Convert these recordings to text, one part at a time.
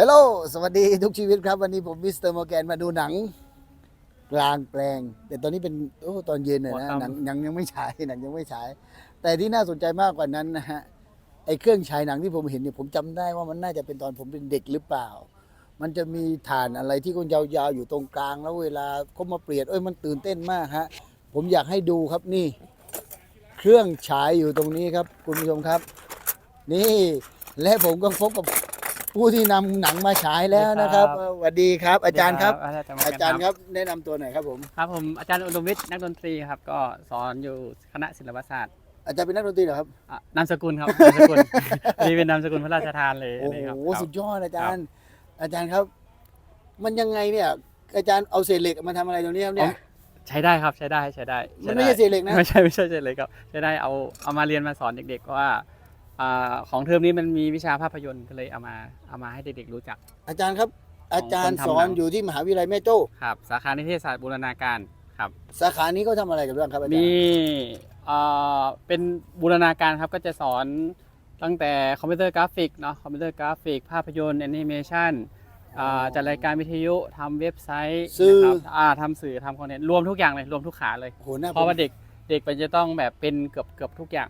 ฮลโหล สวัสดีทุกชีวิตครับ วันนี้ผมมิสเตอร์มอร์แกนมาดูหนัง กลางแปลง แต่ตอนนี้เป็นโอ้ตอนเย็นน่ะนะหัวค่ำหนังหนังยังไม่ฉายหนังยังไม่ฉาย แต่ที่น่าสนใจมากกว่านั้นนะฮะไอ้เครื่องฉายหนังที่ผมเห็นเนี่ยผมจำได้ว่ามันน่าจะเป็นตอนผมเป็นเด็กหรือเปล่า มันจะมีฐานอะไรที่คนยาวๆอยู่ตรงกลาง แล้วเวลาเขามาเปลี่ยนเอ้ยมันตื่นเต้นมากฮะผมอยากให้ดูครับนี่ เครื่องฉายอยู่ตรงนี้ครับ คุณผู้ชมครับ นี่และผมก็พบกับ ผู้ที่นำหนังมาฉายแล้วนะครับครับสวัสดีครับอาจารย์ครับอาจารย์อาจารย์ครับแนะนำตัวหน่อยครับผม ครับผมอาจารย์อุดมวิทย์นักดนตรีครับ ก็สอนอยู่คณะศิลปศาสตร์อาจารย์เป็นนักดนตรีเหรอครับอะนามสกุลครับนามสกุล นี่เป็นนามสกุลพระราชทานเลยโอ้นี่ครับโหครับ สุดยอดอาจารย์ อาจารย์ครับ มันยังไงเนี่ย อาจารย์เอาเศษเหล็กมาทำอะไรตรงนี้ครับเนี่ย ใช้ได้ครับใช้ได้ใช้ได้มันด้ไม่ใช่เศษเหล็กนะ ไม่ใช่ไม่ใช่เศษเหล็กครับใช้ได้เอาเอามาเรียนมาสอนเด็กๆว่าอ่า ของเทอมนี้มันมีวิชาภาพยนตร์ก็เลยเอามาเอามาให้เด็กๆรู้จัก อาจารย์ครับ อาจารย์คนทำสอหนันงอยู่ที่มหาวิทยาลัยแม่โจ้ครับ สาขานิเทศศาสตร์บูรณาการครับ สาขานี้เขาทำอะไรกันบ้างครับอาจารมีย์เอ่อเป็นบูรณาการครับก็จะสอนตั้งแต่คอมพิวเตอร์กราฟิกเนาะคอมพิวเตอร์กราฟิก ภาพยนตร์แอนิเมชันจัดรายการวิทยุทำเว็บไซต์สื่อนะครับอ่าทำสื่อทำคอนเทนต์รวมทุกอย่างเลยรวมทุกขาเลยโอ้โหน่าเพราะว่าเด็กเด็กมันจะต้องแบบเป็นเกือบเกือบทุกอย่าง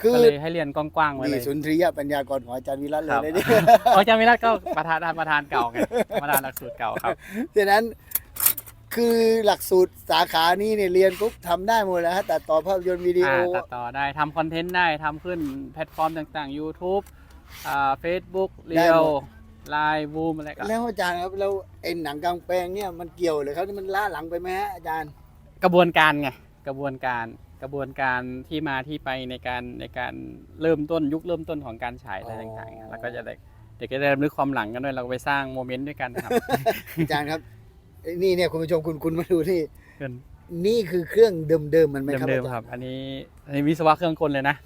คือก็เลยให้เรียนกว้างๆไว้เลนี่ยสุนทรียปัญญากรของอาจารย์วิรัตเลครัยบนะเนี่ย อ๋ออาจารย์วิรัตก็ประธานประธานเก่าไงประธานหลักสูตรเก่าครับฉะนั้นคือหลักสูตรสาขานี้เนี่ยเรียนปุ๊บทำได้หมดแล้วฮะตัดต่อภาพยนตร์วิดีโอ อ่าตัดต่อได้ทำคอนเทนต์ได้ทำขึ้นแพลตฟอร์มต่างๆ YouTube อ่า Facebook เรียวไลน์บูมอะไรก็แล้วอาจารย์ครับแล้วไอ้หนังกลางแปลงเนี่ยมันเกี่ยวเลยครับนี่มันล้าหลังไปไหมฮะอาจารย์ กระบวนการไง กระบวนการ กระบวนการที่มาที่ไปในการในการเริ่มต้นยุคเริ่มต้นของการฉายอะไรต่างๆ แล้วก็จะได้เด็กก็ได้รำลึกความหลังกันด้วยเราก็ไปสร้างโมเมนต์ด้วยกันนะครับ อาจารย์ครับไอ้นี่เนี่ยคุณผู้ชมคุณคุณมาดูที่เกินนี่คือเครื่องเดิมๆมันไหมครับเดิมอาๆจาครรับย์อันนี้อันนี้วิศวะเครื่องกลเลยนะ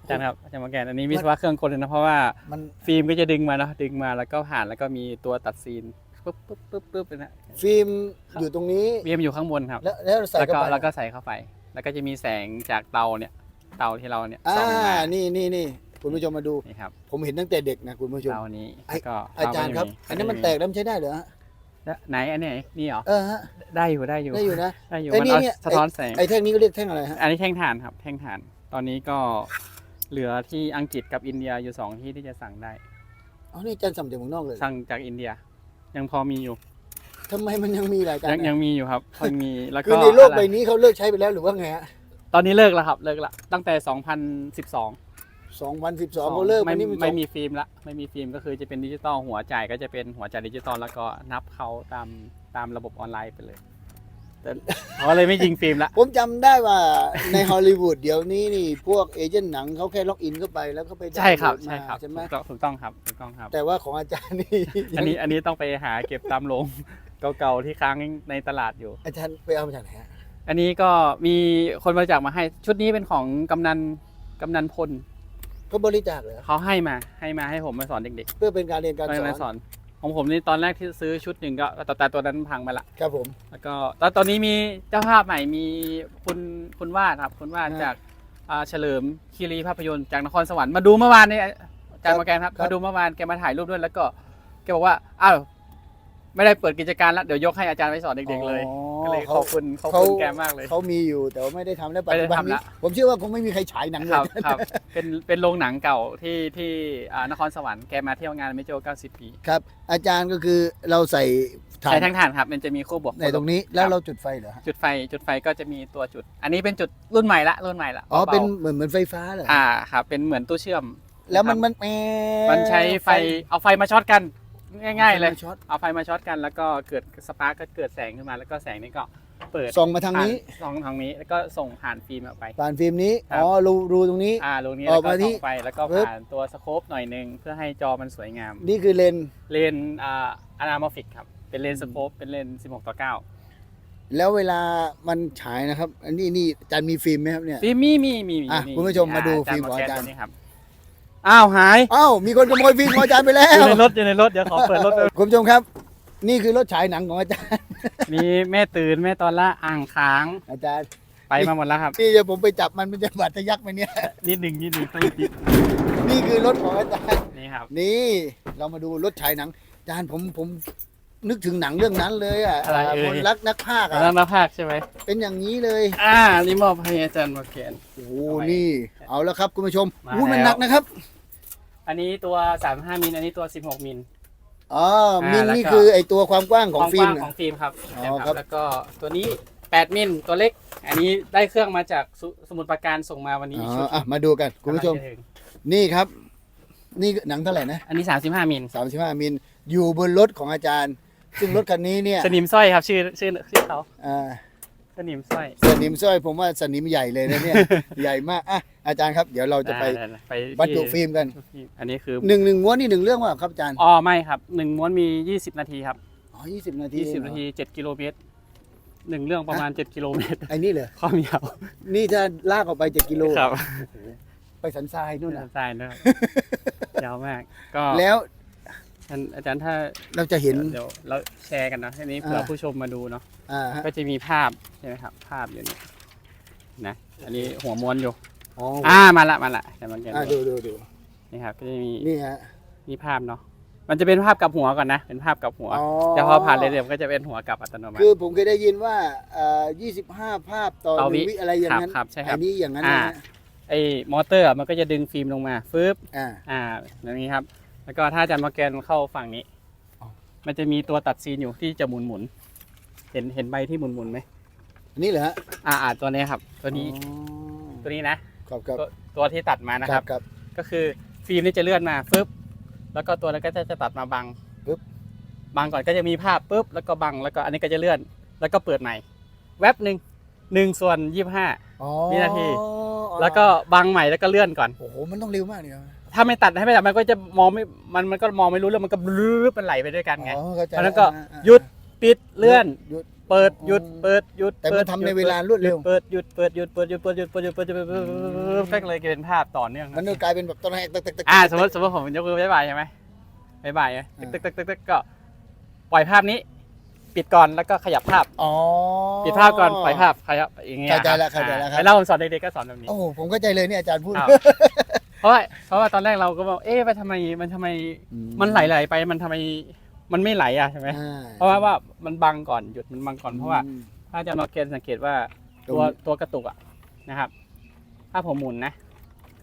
อาจารย์ครับอาจารย์มาแกนอันนี้วิศวะเครื่องกลเลยนะเพราะว่ามันฟิล์มก็จะดึงมาเนาะดึงมาแล้วก็ผ่านแล้วก็มีตัวตัดซีนปุ๊บปุ๊บปุ๊บปุ๊บนะฟิล์มครับอยู่ตรงนี้ฟิล์มอยู่ข้างบนครับ แล้วแล้วใส่แล้วเข้าก็ไปแล้วก็ใส่เข้าไป แล้วก็จะมีแสงจากเตาเนี่ย เตาที่เราเนี่ยอ่าส่องมานี่นี่นี่คุณผู้ชมมาดู นี่ครับผมเห็นตั้งแต่เด็กนะคุณผู้ชม เตานี้ไอ้ แล้วก็อาจารย์ครับเตอันนี้มันแตกแล้วมันใช้ได้เหรอฮะแล้วไหนอันไหนนี่เหรอเออฮะได้อยู่ได้อยู่ได้อยู่นะ ได้อยู่ไอ้มันนี่เอาเนี่ย สะท้อนแสง ไอ้แท่งนี้ก็เรียกแท่งอะไรฮะอันนี้แท่งถ่านครับ แท่งถ่าน ตอนนี้ก็เหลือที่อังกฤษกับอินเดียอยู่สองที่ที่จะสั่งได้อ๋อนี่อาจารย์สั่งจากเมืองนอกเลยสั่งจากอินเดีย ยังพอมีอยู่ ทำไมมันยังมีหลายการยังยังมีอยู่ครับมันมีแล้วคืก็อในโลกอะไรใบนี้เขาเลิกใช้ไปแล้วหรือว่าไงฮะตอนนี้เลิกแล้วครับเลิกละตั้งแต่ 2012 2012เขาเลิกไม่นนี่มันไม่มีฟิล์มละไม่มีฟิล์มก็คือจะเป็นดิจิตอลหัวจ่ายก็จะเป็นหัวจ่ายดิจิตอลแล้วก็นับเขาตามตามระบบออนไลน์ไปเลยแต่เขาเลยไม่ยิงฟิล์มละ ผมจำได้ว่าในฮอลลีวูดเดี๋ยวนี้นี่พวกเอเจนต์หนังเขาแค่ล็อกอินเข้าไปแล้วก็ไปใช่ครับดาวน์โหลดใช่ครับมาใช่ไหมถูกต้องถูกต้องครับถูกต้องครับ แต่ว่าของอาจารย์นี่ อันนี้อันนี้ต้องไปหาเก็บตามโรง เก่าๆที่ค้างในตลาดอยู่ อาจารย์ไปเอามาจากไหนฮะอันนี้ก็มีคนบริจาคมาให้ชุดนี้เป็นของกำนันกำนันพลเขาบริจาคเหรอเขาให้มาให้มาให้ผมมาสอนเด็กเพื่อเป็นการเรียนๆการไปสอมานสอน ของผมนี่ตอนแรกที่ซื้อชุดหนึ่งก็แต่แต่ตัวนั้นพังไปละ ครับผม แล้วก็ตอนตอนนี้มีเจ้าภาพใหม่มีคุณคุณวาดครับ คุณวาดอ่าจากอ่าเฉลิมคีรีภาพยนตร์จากนครสวรรค์มาดูเมื่อวานนี้อาจารครับย์มาแกนครับครับ มาดูเมื่อวานแกมาถ่ายรูปด้วยแล้วก็แกบอกว่าอ้าว ไม่ได้เปิดกิจการแล้วเดี๋ยวยกให้อาจารย์ไปสอนเด็กๆเลยอ๋อก็เลยขเขาอบคุณขอบเขาคุณแกมากเลย เขามีอยู่แต่ว่าไม่ได้ทำแล้วปัจไม่ได้จุบันทำนี้ละ ผมเชื่อว่าคงไม่มีใครฉายหนังเลคยรับครับ เป็นเป็นโรงหนังเก่าที่ที่อ่านครสวรรค์แกมาเที่ยวงานเมโจ90 ปีครับ อาจารย์ก็คือเราใส่ถ่าใช้นทั้งถ่านครับ มันจะมีคู่บวกในตรงนี้แล้วเราจุดไฟเหรอฮะจุดไฟจุดไฟก็จะมีตัวจุด อันนี้เป็นจุดรุ่นใหม่ละรุ่นใหม่ละอ๋อบาๆเป็นเหมือนเหมือนไฟฟ้าเหรออ่าครับเป็นเหมือนตู้เชื่อม แล้วมันครับมันแหมันใช้ไฟเอาไฟมาช็อตกัน ง่าย ๆ เลย ช็อตเอาไฟมาช็อตกันแล้วก็เกิดสปาร์กก็เกิดแสงขึ้นมาแล้วก็แสงนี้ก็เปิดส่องมาทางนี้ผ่ส่องทางนี้แล้วก็ส่งผ่านฟิล์มออกไป ผ่านฟิล์มนี้ครับอ๋อรูรูตรงนี้อ่ารูนี้ออแล้กวก็มาที่ส่องไปแล้วก็ปึ๊บผ่านตัวสโคปหน่อยหนึงเพื่อให้จอมันสวยงาม นี่คือเลนส์เลนส์อ่าอนาโมฟิกครับเป็นเลนส์สโคปเป็นเลนส์16ต่อ9แล้วเวลามันฉายนะครับ อันนี้นี่อาจารย์มีฟิล์มไหมครับเนี่ย ฟิล์มมีมีมีมีอะคุณผู้ชมมาดูฟิล์มของอาจารย์ตัวนี้ครับ อ้าวหายอ้าวมีคนขโมยฟิล์มของอาจารย์ไปแล้อยู่วในรถอยู่ในรถเดี๋ยวขอเปิดรถแป๊บคุณผู้ชมครับ นี่คือรถฉายหนังของอาจารย์มีแม่ตื่นแม่ตอนละอ่างค้างอาจารย์ไปมาหมดแล้วครับ นี่จะผมไปจับมันมันจะบาดทะยักไหมเนี่ยนิดหนึ่งนิดหนึ่งต้องติดนี่คือรถของอาจารย์ นี่ครับ นี่เรามาดูรถฉายหนังอาจารย์ผมผม นึกถึงหนังเรื่องนั้นเลยอะอะไรเอ่ย คนรักนักพากย์แล้วอะมาภาคใช่ไหมเป็นอย่างนี้เลย อ่านี่มอบให้อาจารย์มาเขียนโอ้โหเอาไว้นี่ เอาแล้วครับคุณผู้ชมมาอู้มันแล้ว หนักนะครับอันนี้ตัว 35 มิล อันนี้ตัว 16 มิล อ๋ออ่ามิลแล้วนี่ก็คือไอตัวความกว้างของความฟิกล์มว้างเนี่ยของฟิล์มครับอ๋อนะครับ แล้วก็ตัวนี้ 8 มิล ตัวเล็ก อันนี้ได้เครื่องมาจากสสมุทรปราการส่งมาวันนี้อ๋อีกอชุดอะมาดูกันคุณผู้ชม กำลังจะถึงนี่ครับ นี่หนังเท่าไหร่นะอันนี้ 35 มิลสามสิบห้ามิลอยู่บนรถของอาจารย์ ซึ่งรถคันนี้เนี่ยสนิมสร้อยครับ ชื่อชื่อชื่อเขาอ่าสนิมสร้อย สนิมสร้อยผมว่าสนิมใหญ่เลยนะเนี่ย ใหญ่มากอะอาจารย์ครับ เดี๋ยวเราจะไปอ่าไปบรรจุที่ฟิล์มกันอันนี้คือหนึ่งหนึ่งม้วนนี่หนึ่งเรื่องว่าครับอาจารย์อ๋อไม่ครับหนึ่งม้วนมี 20 นาทีครับอ๋อยี่สิบนาที20 นาที 7 กิโลเมตรหนึ่งเรื่องประมาณ 7 กิโลเมตรไอ้นี่เลยความยาวนี่ถ้าลากออกไปเจ็ดกิโลครับไปสันทรายนู่นอานะจารย์นะครับ ยาวมากก็แล้ว ท่านอาจารย์ถ้าเราจะเห็น เดี๋ยวเราแชร์กันเนาะทีนี้เผื่ออ่าผู้ชมมาดูเนาะอ่าฮะก็จะมีภาพใช่ไหมครับ ภาพอยู่นี่นะอันนี้หัวม้วนอยู่อ๋ออ่ามาละมาละเดี๋ยวมันจะอ่าดูดูดูดูนี่ครับก็จะมีนี่ฮะ มีภาพเนาะมันจะเป็นภาพกับหัวก่อนนะเป็นภาพกับหัวอ๋อ แต่พอผ่านเรื่อยๆก็จะเป็นหัวกับอัตโนมัติ คือผมเคยได้ยินว่าเอ่อ25 ภาพต่อต่อหนึ่งวิวิอะไรอย่างนั้นครับครับใช่ครับอันนี้อย่างนั้นนะฮะไอ้มอเตอร์อะมันก็จะดึงฟิล์มลงมาฟึบอ่า อ่าอย่างนี้ครับ แล้วก็ถ้าอาจารย์มาแกนเข้าฝั่งนี้อ๋อมันจะมีตัวตัดซีนอยู่ที่จะหมุนหมุนๆเห็นเห็นใบที่หมุนหมุนๆไหมอันนี้เหรอฮะอ่าอ่าตัวนี้ครับ ตัวนี้อ๋อตัวนี้นะครับครับตัวตัวที่ตัดมานะครับ ครับ ก็คือฟิล์มนี่จะเลื่อนมาฟึบแล้วก็ตัวนั้นก็จะจะตัดมาบังปึ๊บ บังก่อนก็จะมีภาพปุ๊บแล้วก็บังแล้วก็อันนี้ก็จะเลื่อน แล้วก็เปิดใหม่ แวบหนึ่งหนึ่งส่วนยี่ห้า อ๋อวินาที แล้วก็บังใหม่แล้วก็เลื่อนก่อน โอ้โห มันต้องเร็วมากเนี่ย ถ้าไม่ตัดให้ไม่ตัดมันก็จะมองไม่มันมันก็มองไม่รู้เรื่องมันก็ลื้อมันไหลไปด้วยกันไงเพราะนั้นก็หยุดปิดเลื่อน หยุด เปิดหยุดเปิดหยุดแต่มันทำในเวลารวดเร็ว เปิดหยุดเปิดหยุดเปิดหยุดเปิดหยุดเปิดหยุดเปิดหยุดเปิดหยุดเฟ้กเลยเป็นภาพต่อเนื่องมันก็กลายเป็นแบบตอนแรกตึกตึกตึกอ่าสมมติสมมติผมยกมือบายบายใช่ไหมบายบายตึกตึกตึกตึกก็ปล่อยภาพนี้ ปิดก่อนแล้วก็ขยับภาพ อ๋อ ปิดภาพก่อนปล่อยภาพขยับอย่างเงี้ยเข้าใจแล้วเข้าใจแล้วครับ แล้วผมสอนเด็กๆก็สอนแบบนี้ โอ้ผมเข้าใจเลยเนี่ยอาจารย์พูด เพราะว่าเพราะว่าตอนแรกเราก็บอกเอ๊ะมันทำไมมันทำไมอืมันไหลๆไปมันทำไมมันไม่ไหลอะใช่ไหมอ่เพราะว่าว่ามันบังก่อนหยุดมันบังก่อนเพราะว่าอืมถ้าอาจารย์มาเกณฑ์สังเกตว่าตรงตัวตัวกระตุกอะนะครับ ถ้าผมหมุนนะ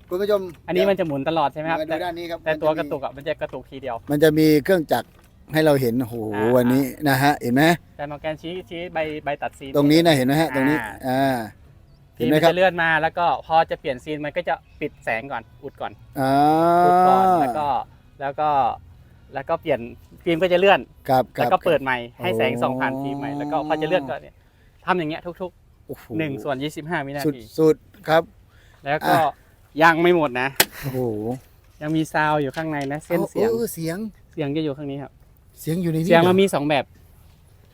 คุณผู้ชมอันนี้มันจะหมุนตลอดใช่ไหมครับมาดูแต่ด้านนี้ครับแต่ตัวกระมันจตุกอะมันจะกระตุกทีเดียวมีมันจะมีเครื่องจักรให้เราเห็นโอ้โหอ่าวันนี้นะฮะเห็นไหมอาจารย์มาแกนชี้ชี้ใบใบตัดซีนตรงนี้นะเห็นไหมฮะตรงนี้อ่า อ่าทีเห็นไหมมันครับจะเลื่อนมาแล้วก็พอจะเปลี่ยนซีนมันก็จะปิดแสงก่อนอุดก่อนอ่าอุดก่อนแล้วก็แล้วก็แล้วก็เปลี่ยนฟิล์มก็จะเลื่อน ครับคแล้รัวบก็เปิดใหม่ให้แสงโอ้ส่องผ่านฟิล์มใหม่แล้วก็พอจะเลื่อนก็เนี่ยทำอย่างเงี้ยทุกโอ้โหๆหนึ่งส่วนยี่สิบห้าวินาสุดทีสุดครับ แล้วก็อะ ยังไม่หมดนะ โอ้โหยังมีซาวด์อยู่ข้างในนะเส้นเสียงออเสียงเสียงจะอยู่ข้างนี้ครับ เสียงอยู่ในนี้เสียงหรเราอมีสองแบบ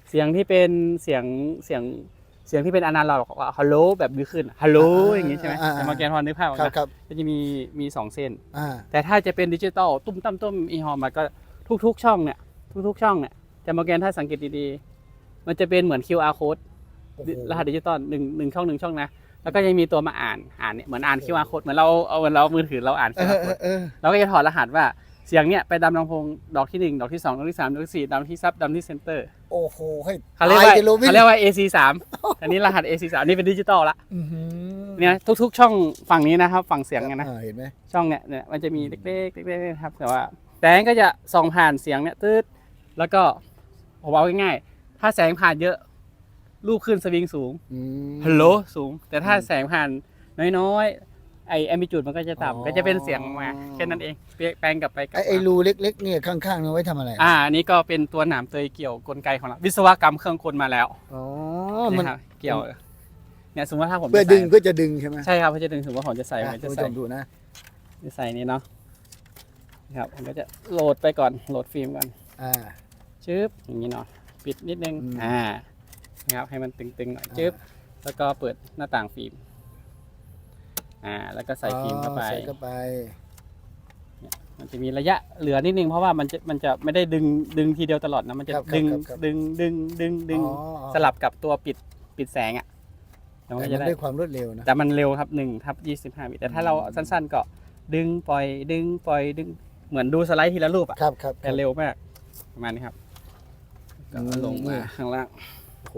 เสียงที่เป็นเสียงเสียงเสียงที่เป็นอนาล็อกฮัลโหลแบบดีขึ้นฮัลโหลอย่างงี้ใช่ไหมแต่มาแกนพอนึกภาพออกครับนะครับก็จะมีมีสองเส้นอ่าแต่ถ้าจะเป็นดิจิตอลตุ้มตั้มตุ้มอีฮอมมันก็ทุก ๆ ช่องเนี่ยทุกๆช่องเนี่ยจะมาแกนถ้าสังเกตดีๆ มันจะเป็นเหมือน QR code โอ้โหรหัสดิจิตอลหนึ่งหนึ่งช่องหนึ่งช่องนะแล้วก็ยังมีตัวมาอ่านอ่านเนี่ยเหมือนอ่าน QR code เหมือนเราเอาเหมือนเรามือถือเราอ่านเอ QR อเอ code อเออเราก็จะถอดรหัสว่า เสียงเนี่ยไปดำลำโพงดอกที่หนึ่งดอกที่สองดอกที่สามดอกที่สี่ดำที่ซับดำที่เซนเตอร์โอ้โหให้เขาเรียกว่าตจะรู้ไม่เขาเรียกว่า AC สามอันนี้รหัส AC สามนี่เป็นดิจิตอลละอื้อหือเนี่ยทุก ๆ ช่องฝั่งนี้นะครับฝั่งเสียงกันนะอ่าเห็นไหมช่องเนี่ยเนี่ยมันจะมีเล็กๆเล็กๆนะครับแต่ว่าแสงก็จะส่องผ่านเสียงเนี่ยตืดแล้วก็ผมเอาง่ายๆถ้าแสงผ่านเยอะลูกขึ้นสวิงสูงอืมฮัลโหลสูง แต่ถ้าอืมแสงผ่านน้อยๆ ไอแอมบิจูดมันก็จะอ๋อ ต่ำก็จะเป็นเสียงออกมาแค่นั้นเองเปลี่ยนแปลงกลับไปกลับไอ้ไอ้มารูเล็กๆเนี่ยข้างๆเนี่ยไว้ทำอะไรอ่าอันนี้ก็เป็นตัวหนามเตยเกี่ยวกลไกของเราวิศวกรรมเครื่องกลมาแล้วอ๋อมันนะครับเกี่ยวเนี่ยสมมติว่าถ้าผมเพื่อจะดึงใส่เพื่อจะดึงใช่ไหมใช่ครับเพื่อจะดึงสมมติว่าผมจะใส่อะผมคุจะณผู้ชใส่มดูนะ จะใส่นี้เนาะนะครับผมก็จะโหลดไปก่อนโหลดฟิล์มก่อนอ่า ชึบอย่างนี้เนาะปิดนิดนึงอืมอ่านะครับให้มันตึงๆหน่อยชึบแล้วก็เปิดหน้าต่างฟิล์ม อ่า แล้วก็ใส่ฟิล์มเข้าไปอ๋อใส่เข้าไป มันจะมีระยะเหลือนิดนึงเพราะว่ามันจะมันจะไม่ได้ดึงดึงทีเดียวตลอดนะ มันจะครับครับดึงครับครับดึงดึงดึงดึงอ๋ออ๋อ สลับกับตัวปิดปิดแสงอะแล้วมันแต่ก็มัจะนได้ ได้ความรวดเร็วนะ แต่มันเร็วครับหนึ่งทับยี่สิบห้าวิแต่ถ้าเราสั้นๆก็ดึงปล่อยดึงปล่อยดึงเหมือนดูสไลด์ทีละรูปอะครับครับแต่เร็วมากประมาณนี้ครับก็อืมลงมาข้างล่าง โอ้โห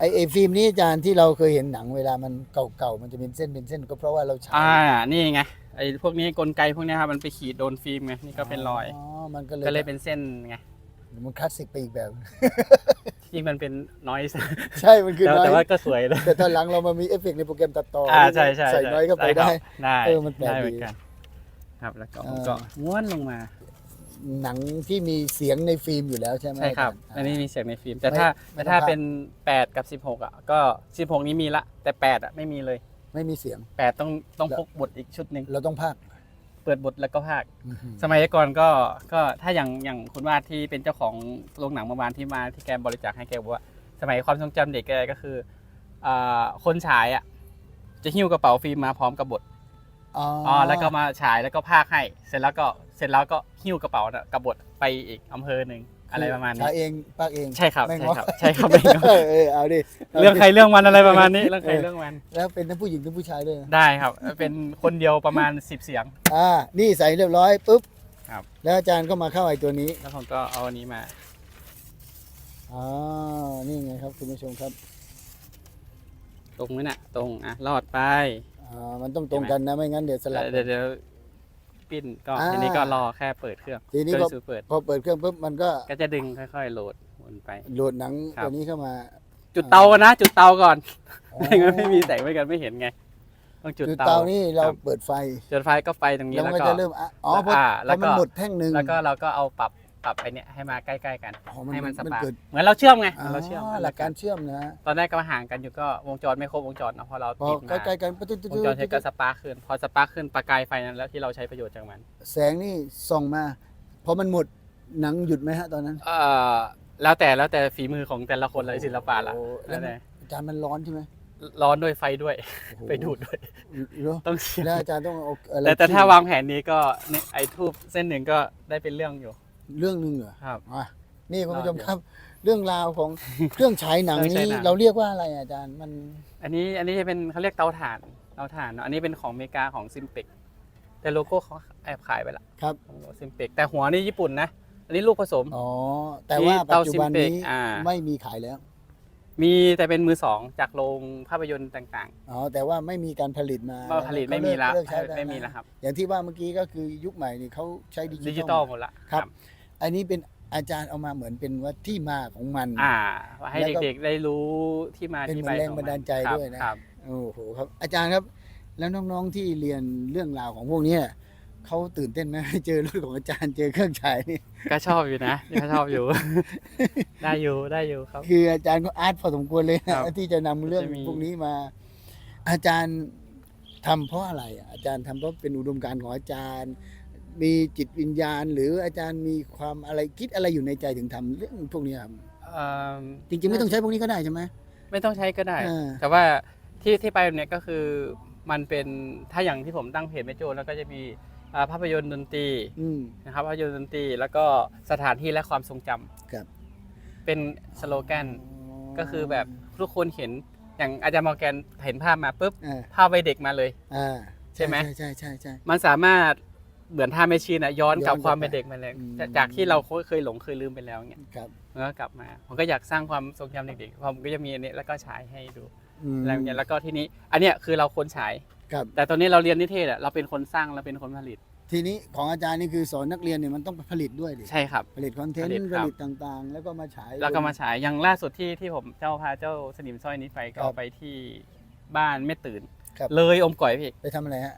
ไอไอฟิล์มนี้อาจารย์ที่เราเคยเห็นหนังเวลามันเก่าๆมันจะเป็นเส้นเป็นเส้นก็เพราะว่าเราใช้อ่านี่ไงไอ้พวกนี้กลไกพวกเนี้ยครับมันไปขีดโดนฟิล์มไงนี่ก็เป็นรอยอ๋อมันก็เลยก็เลยเป็นเส้นไงมันคลาสสิกไปอีกแบบ จริงมันเป็นน้อยใช่มันคือแต่น้อยแต่ว่าก็สวยเลยแต่ตอนหลังเรามามีเอฟเฟกต์ในโปรแกรมตัดต่อออ่าใช่ใช่ใส่ใช่น้อยเข้าไปครัได้บได้เออมันแปลกได้เหมืดีอนกันครับ แล้วก็อ่าก็ม้วนลงมา หนังที่มีเสียงในฟิล์มอยู่แล้วใช่ไหมใช่ครับาจาย์อันนี้มีเสียงในฟิล์ม แต่ไม่ถ้าไม่แต่ถ้าต้องพากย์เป็น 8 กับ 16 อะ ก็ 16 นี้มีละ แต่ 8 อะ ไม่มีเลย ไม่มีเสียง 8 ต้องต้องแล้ว พกบทอีกชุดหนึ่งเราต้องพากย์เปิดบทแล้วก็พากย์อื้อหือสมัยก่อนก็ก็ถ้าอย่างอย่างคุณวาดที่เป็นเจ้าของโรงหนังเมื่อวานที่มาที่แกบริจาคให้แกบอกว่า สมัยความทรงจำเด็กแกก็คืออ่าคนฉายอะจะหิ้วกระเป๋าฟิล์มมาพร้อมกับบทอ๋ออ๋อแล้วก็มาฉายแล้วก็พากย์ให้ เสร็จแล้วก็ เสร็จแล้วก็หิ้วกระเป๋าน่ะกับบทไปอีกอำเภอหนึ่งอะไรประมาณนี้ใช้เองพากย์เองใช่ครับไม่ใช่ง้อครับใช่ครับไม่ง้อเออเออเอาดิเรื่องใครเรื่องมันอะไรประมาณนี้เรื่องใครเรื่องมันแล้วเป็นทั้งผู้หญิงทั้งผู้ชายด้วยนะได้ครับ เป็นคนเดียวประมาณ10เสียง อ่า นี่ใส่เรียบร้อยปุ๊บครับ แล้วอาจารย์ก็มาเข้าไอ้ตัวนี้แล้วผมก็เอาอันนี้มาอ๋อนี่ไงครับคุณผู้ชมครับ ตรงนี้น่ะ ตรงอะรอดไปอ่ามันต้องตรงกันนะไม่งั้นเดี๋ยวสลับเดี๋ยวเดี๋ยว ปิ้นก็อ่าทีนี้ก็รอแค่เปิดเครื่องทีนี้ก็ก็สูเปิด พอเปิดเครื่องปุ๊บมันก็ก็จะดึงค่อยๆโหลดวนไป โหลดหนังครับ ตัวนี้เข้ามาจุดเตากันนะ จุดเตาก่อนอ๋อไม่งั้นไม่มีแสงไม่กันไม่เห็นไง ต้องจุดจุดเตาเตานี่เราครับเปิดไฟจุดไฟก็ไปตรงนี้แล้วแล้วมันก็ก็ จะเริ่มอะอ๋อพออ่าพแล้อวก็ มันหมดแท่งหนึ่งแล้วก็เราก็เอาปรับ ปรับไอเนี้ยให้มาใกล้ๆกันอ๋อให้มันสมันปาร์คเกิด เหมือนเราเชื่อมไงอ๋อเราเชื่อมหลักการเชื่อมนะตอนแรกก็ห่างกันอยู่ก็วงจรไม่ครบวงจรเนอะพอเราพอติดใกมาล้ๆกันปุ๊บวงจรเสร็จก็สปาร์คขึ้นพอสปาร์คขึ้นประกายไฟนั้นแล้วที่เราใช้ประโยชน์จากมัน แสงนี่ส่องมาพอมันหมดหนังหยุดไหมฮะตอนนั้น เอ่อแล้วแต่แล้วแต่ฝีมือของแต่ละคนเลยศิลปะละโอ้แล้แล้ววแต่อาจารย์มันร้อนใช่ไหมร้อนด้วยไฟด้วย โอ้โหไปดูดด้วยเหรอต้องเสียแล้วอาจารย์ต้องเอาอะไรแต่แต่ที่ถ้าวางแผนนี้ก็เนี่ยไอ้ทูบเส้นหนึ่งก็ได้เป็นเรื่องอยู่ เรื่องหนึ่งเหรอครับ อะนี่คุณผู้ชมรออยู่ครับ เรื่องราวของ เครื่องฉายหนังเครื่องฉายนี้หนัง เราเรียกว่าอะไรอาจารย์มันอันนี้อันนี้จะเป็นเขาเรียกเตาถ่านเตาถ่านเนอะอันนี้เป็นของอเมริกาของซิมเปกแต่โลโก้เขาแอบขายไปละครับซิมเปกแต่หัวนี่ญี่ปุ่นนะ อันนี้ลูกผสม อ๋อแต่ว่าที่ปัจเตาจุบันนี้ Simpec อ่า ไม่มีขายแล้วมีแต่เป็นมือสองจากโรงภาพยนตร์ต่างอ๋อแต่ว่าไม่มีการผลิตมาๆว่าผลิตไม่มีละเลิกใช้ด้ไม่มีแล้วครับ อย่างที่ว่าเมื่อกี้ก็คือยุคใหม่นี่เขาใช้ดิดิจิจิตตออลลหมดละ ครับ อันนี้เป็นอาจารย์เอามาเหมือนเป็นว่าที่มาของมัน อ่าให้แล้วก็ เด็กๆได้รู้ที่มาเป็นที่เหไปมือนแรงของบันดาลใจครับด้วยนะ ครับ โอ้โหครับ อาจารย์ครับ แล้วน้องๆที่เรียนเรื่องราวของพวกเนี้ยเขาตื่นเต้นไหม เจอรถของอาจารย์เจอเครื่องฉายนี่ก็ชอบอยู่นะก็ชอบอยู่ ได้อยู่ได้อยู่ครับ คืออาจารย์ก็อาร์ตพอสมควรเลยครันะบที่จะนำเรื่องจะมี พวกนี้มา อาจารย์ทำเพราะอะไรอะอาจารย์ทำเพราะเป็นอุดมการณ์ของอาจารย์ มีจิตวิญญาณ หรืออาจารย์มีความอะไรคิดอะไรอยู่ในใจถึงทำเรื่องพวกนี้ครับเอิ่มจริงๆ ไม่ต้องใช้พวกนี้ก็ได้ใช่ไหม ไม่ต้องใช้ก็ได้ อ่า แต่ว่าที่ที่ไปแบบเนี้ยก็คือมันเป็นถ้าอย่างที่ผมตั้งเพจแม่โจแล้วก็จะมีอ่าภาพยนตร์ดนตรีอืม นะครับภาพยนตร์ดนตรีแล้วก็สถานที่และความทรงจำครับ เป็นสโลแกนก็คือแบบทุกคนเห็นอย่างอาจารย์มอร์แกนเห็นภาพมาปุ๊บอ่าภาพวัยเด็กมาเลย อ่าใช่ไหม ใช่ใช่ใช่มันสามารถ เหมือนท่าแมชชีนอะย้อนกลับย้อนกลับความเป็นเด็กมาเลยอืม จากจากที่เราเคยหลงเคยลืมไปแล้วเนี่ยครับมันก็กลับมาผมก็อยากสร้างความทรงจำเด็กๆผมก็จะมีอันนี้แล้วก็ฉายให้ดูอืมอะไรอย่างเงี้ยแล้วก็ทีนี้ อันเนี้ยคือเราคนฉาย ครับ แต่ตอนนี้เราเรียนนิเทศอะเราเป็นคนสร้างเราเป็นคนผลิตทีนี้ของอาจารย์นี่คือสอนนักเรียนเนี่ยมันต้องผลิตด้วยดิใช่ครับ ผลิตคอนเทนผลิตต์คผรับ ลิตต่างๆ แล้วก็มาฉายแล้วก็มาฉายอย่างล่าสุดที่ที่ผมเจ้าพาเจ้าสนิมสร้อยนี้ไปก็ครับไปที่บ้านแม่ตื่น ครับ เลยอมก่อยพี่ไปทำอะไรฮะ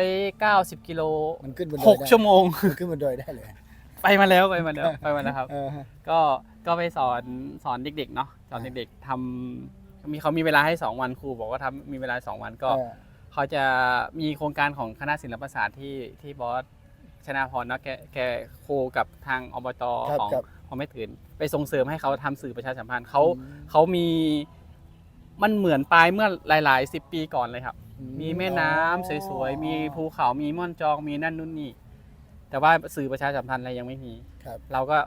290กิโลมันขึ้นบนดหอยกได้ชั่วโมง มันขึ้นบนดอยได้เลยไปมาแล้วไปมาแล้วไปมาแล้วครับ เออฮะ ก็ก็ไปสอนสอนเด็กๆเนาะสอนเด็กๆทำมีเขามีเวลาให้ 2 วันครูบอกว่าทำมีเวลา 2 วันก็เออ เขาจะมีโครงการของคณะศิลปศาสตร์ที่ที่บอสชนาพรเนาะแกแกโคกับทางอบตครับของครับ ของแม่ถืนไปส่งเสริมให้เขาทำสื่อประชาสัมพันธ์เขา อืม เขามี มันเหมือนปลายเมื่อหลายๆสิบปีก่อนเลยครับอืมีแม่น้ำสวยๆ มีภูเขา มีม่อนจอง มีนั่นนู่นนี่ แต่ว่าสื่อประชาสัมพันธ์อะไรยังไม่มี ครับ เราก็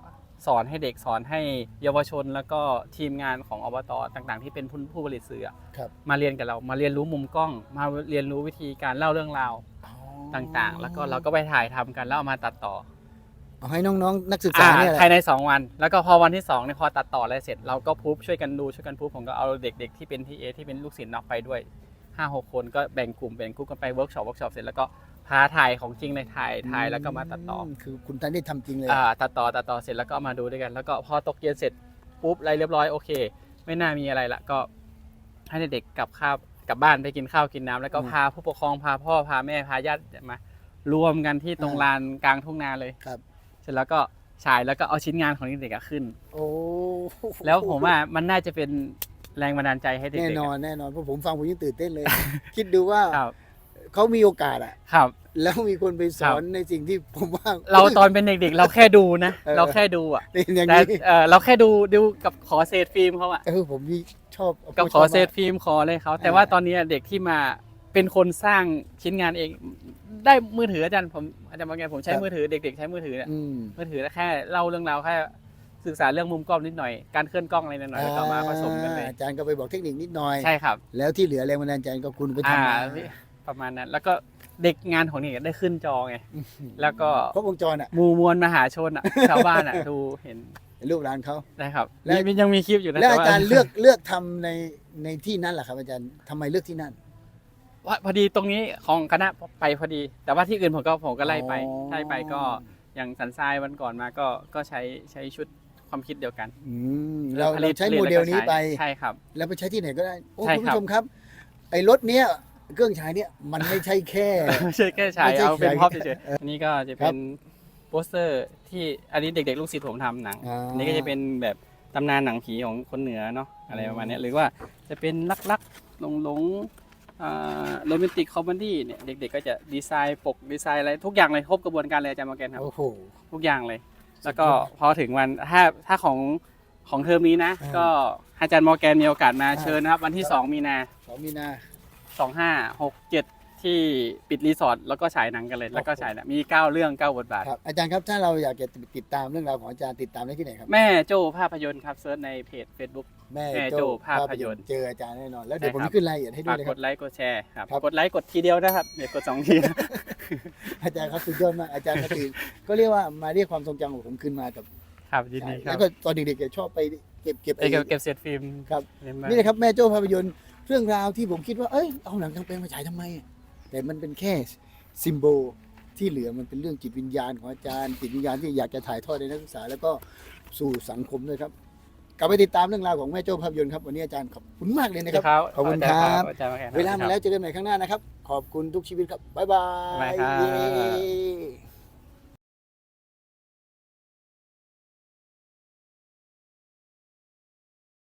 สอนให้เด็กสอนให้เยาวชนแล้วก็ทีมงานของอบตต่างๆ ที่เป็นผู้ผู้ผลิตสื่ออะครับ มาเรียนกับเรา มาเรียนรู้มุมกล้อง มาเรียนรู้วิธีการเล่าเรื่องราวอ๋อต่างๆ แล้วก็เราก็ไปถ่ายทำกันแล้วเอามาตัดต่อ เอาให้น้องๆ นักศึกษาอ่าเนี่ยแหละภายใน 2 วัน แล้วก็พอวันที่2เนี่ยพอตัดต่ออะไรเสร็จ เราก็พูบช่วยกันดูช่วยกันพูบผมก็เอาเด็กๆที่เป็นทีเอที่เป็นลูกศิษย์นอกไปด้วย5 6คนก็แบ่งกลุ่มแบ่งกลุ่มกันไปเวิร์กช็อปเวิร์กช็อปเสร็จแล้วก็พาถ่ายของจริงเลยถ่ายถ่ายแล้วก็มาตัดต่อคือคุณท่านได้ทำจริงเลยอ่าตัดต่อตัดต่อเสร็จแล้วก็เอามาดูด้วยกัน แล้วก็พอตกเย็นเสร็จปุ๊บอะไรเรียบร้อยโอเค ไม่น่ามีอะไรละก็ให้เด็กๆกลับข้าวกลับบ้านไปกินข้าวกินน้ำแล้วก็อืมพาผู้ปกครองพาพ่อพาแม่พาญาติมารวมกันที่ตรงอ่าลานกลางทุ่งนาเลยครับ เสร็จแล้วก็ฉายแล้วก็เอาชิ้นงานของเด็กๆอะขึ้น โอ้แล้วผมว่ามันน่าจะเป็นแรงบันดาลใจให้เด็กๆแน่นอนอะแน่นอนเพราะผมฟังผมยังตื่นเต้นเลย คิดดูว่าครับเขามีโอกาสอะครับ แล้วมีคนไปสอนในสิ่งที่ผมว่า เราตอนเป็นเด็กๆ เราแค่ดูนะเออเราแค่ดูอะเป็นอย่างแต่นี้เออเราแค่ดูดูกับขอเศษฟิล์มเขาอะเออผมนี่ชอบกับขอเศษฟิล์มขอเลยเขาแต่อ่าว่าตอนนี้เด็กที่มาเป็นคนสร้างชิ้นงานเอง ได้มือถืออาจารย์ผมอาจารย์บางแกผมใช้มือถือเด็กๆใช้มือถือเนี่ยอืม มือถือแค่เล่าเรื่องราวแค่ศึกษาเรื่องมุมกล้องนิดหน่อยการเคลื่อนกล้องอะไรนิดหน่อยแล้วก็มาผสมกันเลยอาจารย์ก็ไปบอกเทคนิคนิดหน่อย ใช่ครับ แล้วที่เหลือแรงบันดาลใจก็คุณไปอ่าทำมาประมาณนั้น แล้วก็เด็กงานของเด็กได้ขึ้นจอไง แล้วก็ ครบวงจรอะหมูมวลมหาชนอะ ชาวบ้านอะดูเห็นลูกหลานเขาได้ครับและ มียังมีคลิปอยู่นะแล้วต่อาว่จารย์เลือกเลือกทำในในที่นั่นแหละครับอาจารย์ทำไมเลือกที่นั่น ว่าพอดีตรงนี้ของคณะไปพอดี แต่ว่าที่อื่นผมก็ผมก็ไล่ไปอ๋อ ไล่ไปก็อย่างสันทรายวันก่อนมาก็ก็ใช้ใช้ชุดความคิดเดียวกันอืมเราผเราลิตใช้ผลิตโมเดลนี้ไป ใช่ครับ แล้วไปใช้ที่ไหนก็ได้ โอ้ใช่คุณครับผู้ชมครับ ไอ้รถเนี้ยเครื่องฉายเนี่ยมันไม่ใช่แค่ ไม่ใช่แค่ฉายไม่ใช่เอาเป็นฉายพร็อพเฉยๆอันนี้ก็จะครัเป็บนโปสเตอร์ที่อันนี้เด็กๆลูกศิษย์ผมทำหนังอ่าอันนี้ก็จะเป็นแบบตำนานหนังผีของคนเหนือเนาะอะไรประมาณเนี้ยหรือว่าจะเป็นลักๆหลงหลง โรแมนติกคอมเมดี้เนี่ยเด็กๆ ก็จะดีไซน์ปกดีไซน์อะไรทุกอย่างเลยครบกระบวนการเลยอาจารย์มาแกนครับโอ้โหทุกอย่างเลย แล้วก็พอถึงวันถ้าถ้าของของเทอมนี้นะอ่าก็อาจารย์มอร์แกนมีโอกาสมาอ่าเชิญนะครับ วันที่ 2 มีนาสองมีนา 25 67 ที่ปิดรีสอร์ทแล้วก็ฉายหนังกันเลย แล้วก็ฉายหนังมี 9 เรื่อง 9 บทบาท ครับอาจารย์ครับถ้าเราอยากจะติดตามเรื่องราวของอาจารย์ติดตามได้ที่ไหนครับ แม่โจ้ภาพยนตร์ครับเซิร์ชในเพจ Facebook แม่แม่โจ้โจ้ภาพยนตร์เจออาจารย์แน่นอน แล้วเดี๋ยวใช่ผมครับจะขึ้นรายละเอียดให้ด้วฝายกนะคกรับดไลค์กดแชร์ครับครับกดไลค์กดทีเดียวนะครับเดี๋ยวกด2ทีนะอาจารย์ครับสุดยอดมากอาจารย์ก็คือก็เรียกว่ามาเรียกความทรงจำของผมคืนมากับครับยินดีครัแล้บวก็ตอนเด็กๆจะชอบไปเก็บเก็บเอ้ยเก็บเก็บเศษฟิล์มครับเห็นไหมนี่นะครับแม่โจ้ภาพยนตร์เรื่องราวที่ผมคิดว่า เอ้ย เอาหนังทางเพลงมาฉายทำไมอะ แต่มันเป็นแค่ซิมโบลที่เหลือมันเป็นเรื่องจิตวิญญาณของอาจารย์จิตวิญญาณที่อยากจะถ่ายทอดในนักศึกษา แล้วก็สู่สังคมด้วยครับกลับไปติดตามเรื่องราวของแม่โจ้ภาพยนตร์ครับวันนี้อาจารย์ขอบคุณมากเลยนะครับครับขอบคุณครับอาจารย์มาแกนครับเวลามาแล้วเจอกันใหม่ข้างหน้านะครับ ขอบคุณทุกชีวิตครับบ๊ายบาบ๊ายบายยครับเย้